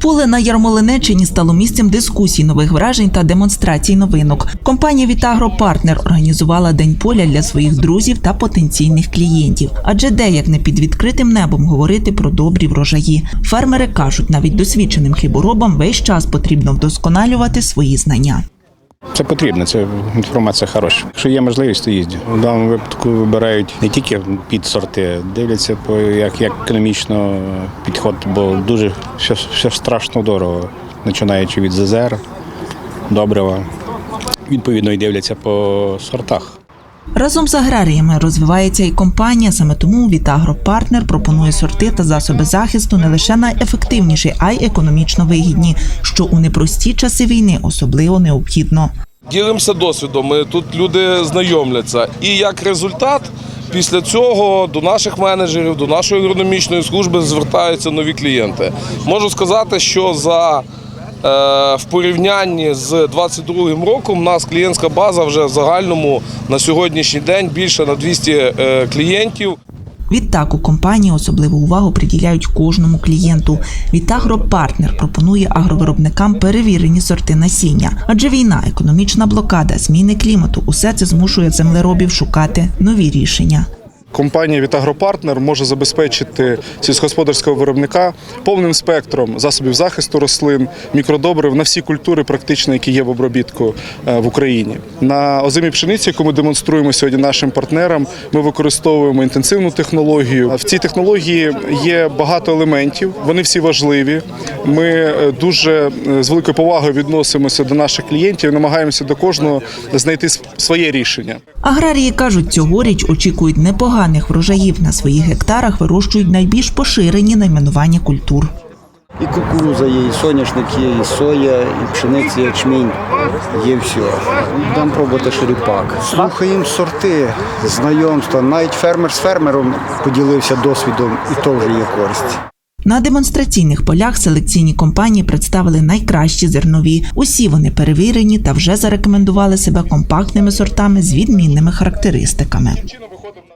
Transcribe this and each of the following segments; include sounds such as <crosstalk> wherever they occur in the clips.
Поле на Ярмолинеччині стало місцем дискусій, нових вражень та демонстрацій новинок. Компанія Вітагро Партнер організувала День поля для своїх друзів та потенційних клієнтів. Адже де як не під відкритим небом говорити про добрі врожаї. Фермери кажуть, навіть досвідченим хліборобам весь час потрібно вдосконалювати свої знання. Це потрібно, це інформація хороша. Якщо є можливість, то їздю. В даному випадку вибирають не тільки під сорти, дивляться по як, як економічно підход, бо дуже все, все страшно дорого, починаючи від ЗЗР, добрива. Відповідно, і дивляться по сортах. Разом з аграріями розвивається і компанія. Саме тому Вітагро Партнер пропонує сорти та засоби захисту не лише найефективніші, а й економічно вигідні, що у непрості часи війни особливо необхідно. Ділимося досвідом. Тут люди знайомляться. І як результат, після цього до наших менеджерів, до нашої агрономічної служби звертаються нові клієнти. Можу сказати, що за в порівнянні з 22 роком у нас клієнтська база вже в загальному на сьогоднішній день більше на 200 е, клієнтів. Відтак у компанії особливу увагу приділяють кожному клієнту. Вітагро Партнер пропонує агровиробникам перевірені сорти насіння, адже війна, економічна блокада, зміни клімату усе це змушує землеробів шукати нові рішення. Компанія Вітагропартнер може забезпечити сільськогосподарського виробника повним спектром засобів захисту рослин, мікродобрив на всі культури, практично, які є в обробітку е, в Україні. На озимій пшениці, яку ми демонструємо сьогодні нашим партнерам, ми використовуємо інтенсивну технологію. В цій технології є багато елементів, вони всі важливі. Ми е, дуже е, з великою повагою відносимося до наших клієнтів, намагаємося до кожного знайти своє рішення. Аграрії кажуть, цьогоріч очікують непоганих врожаїв. На своїх гектарах вирощують найбільш поширені найменування культур. І кукуруза є, і соняшник є, і соя, і пшениця, і ячмінь. Є все. Дам пробувати шеріпак. Слухаємо сорти, знайомства. Навіть фермер з фермером поділився досвідом, і то вже є користь. На демонстраційних полях селекційні компанії представили найкращі зернові. Усі вони перевірені та вже зарекомендували себе компактними сортами з відмінними характеристиками.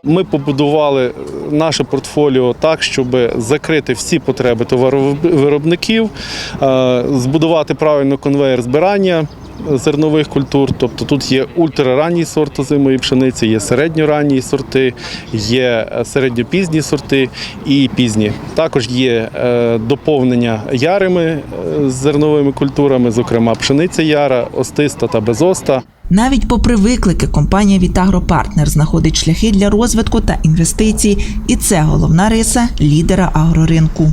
Ми побудували наше портфоліо так, щоб закрити всі потреби товаровиробників, е, збудувати правильно конвейер збирання зернових культур. Тобто тут є ультраранній сорт озимої пшениці, є середньоранні сорти, є середньопізні сорти і пізні. Також є е, доповнення ярими е, зерновими культурами, зокрема пшениця яра, остиста та безоста. Навіть попри виклики, компанія Вітагро Партнер знаходить шляхи для розвитку та інвестицій, і це головна риса лідера агроринку.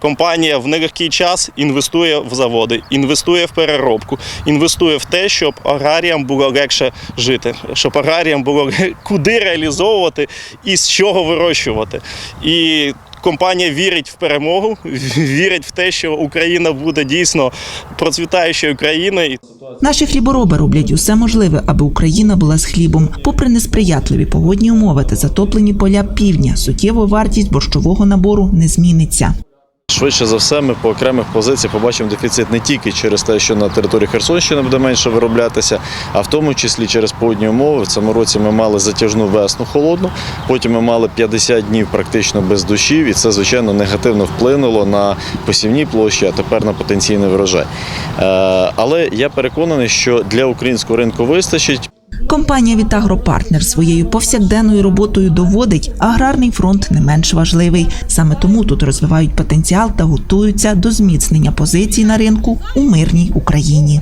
Компанія в нелегкий час інвестує в заводи, інвестує в переробку, інвестує в те, щоб аграріям було легше жити, щоб аграріям було <laughs> куди реалізовувати і з чого вирощувати. І компанія вірить в перемогу, <laughs> вірить в те, що Україна буде дійсно процвітаючою країною. Наші хлібороби роблять усе можливе, аби Україна була з хлібом. Попри несприятливі погодні умови та затоплені поля півдня, суттєво вартість борщового набору не зміниться. Швидше за все, ми по окремих позиціях побачимо дефіцит не тільки через те, що на території Херсонщини буде менше вироблятися, а в тому числі через погодні умови. В цьому році ми мали затяжну весну холодну, потім ми мали 50 днів практично без дощів, і це, звичайно, негативно вплинуло на посівні площі, а тепер на потенційний врожай. Е, Але я переконаний, що для українського ринку вистачить. Компанія Вітагропартнер своєю повсякденною роботою доводить, аграрний фронт не менш важливий. Саме тому тут розвивають потенціал та готуються до зміцнення позицій на ринку у мирній Україні.